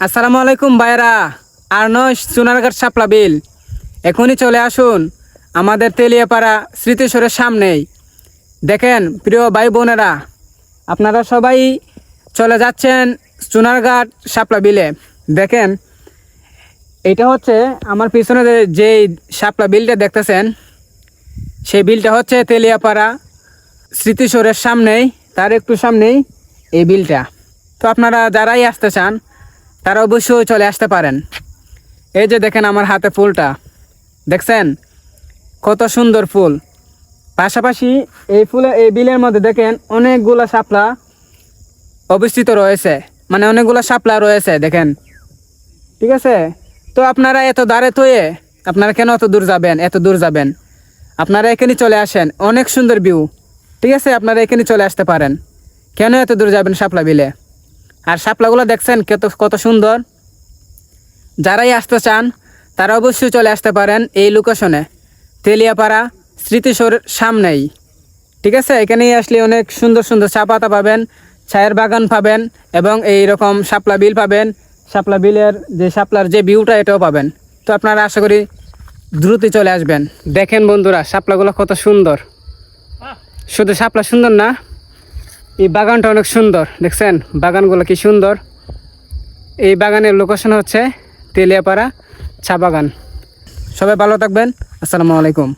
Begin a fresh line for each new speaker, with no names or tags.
আসসালামু আলাইকুম ভাইরা আর নয় সোনারঘাট শাপলা বিল। এখনই চলে আসুন আমাদের তেলিয়াপাড়া স্মৃতিসরের সামনেই। দেখেন, প্রিয় ভাই বোনেরা, আপনারা সবাই চলে যাচ্ছেন সোনারঘাট শাপলা বিলে। দেখেন, এটা হচ্ছে আমার পিছনে যে- শাপলা বিলটা দেখতেছেন, সেই বিলটা হচ্ছে তেলিয়াপাড়া স্মৃতিসরের সামনেই। তার একটু সামনেই এই বিলটা। তো আপনারা যারাই আসতে চান তারা অবশ্যই চলে আসতে পারেন। এই যে দেখেন আমার হাতে ফুলটা। দেখছেন? কত সুন্দর ফুল। পাশাপাশি এই ফুলে, এই বিলের মধ্যে দেখেন অনেকগুলো শাপলা অবস্থিত রয়েছে। মানে অনেকগুলো শাপলা রয়েছে, দেখেন। ঠিক আছে? তো আপনারা এত দাঁড়ে থয়ে আপনারা কেন এত দূর যাবেন? এত দূর যাবেন? আপনারা এখানে চলে আসেন, অনেক সুন্দর ভিউ ঠিক আছে? আপনারা এখানে চলে আসতে পারেন। কেন এত দূর যাবেন শাপলা বিলে? আর শাপলাগুলো দেখছেন কত কত সুন্দর। যারাই আসতে চান, তারা অবশ্যই চলে আসতে পারেন এই লোকেশনে। তেলিয়াপাড়া স্মৃতিসর সামনেই। ঠিক আছে? এখানেই আসলে অনেক সুন্দর সুন্দর চা পাতা পাবেন, চায়ের বাগান পাবেন এবং এই রকম শাপলা বিল পাবেন। শাপলা বিলের যে শাপলার যে ভিউটা, এটাও পাবেন। তো আপনারা আশা করি দ্রুতই চলে আসবেন। দেখেন বন্ধুরা, শাপলাগুলো কত সুন্দর। শুধু শাপলা সুন্দর না এই বাগানটা অনেক সুন্দর, দেখছেন? বাগানগুলো কি সুন্দর। এই বাগানের লোকেশন হচ্ছে তেলিয়াপাড়া চা বাগান। সবাই ভালো থাকবেন। আসসালামু আলাইকুম।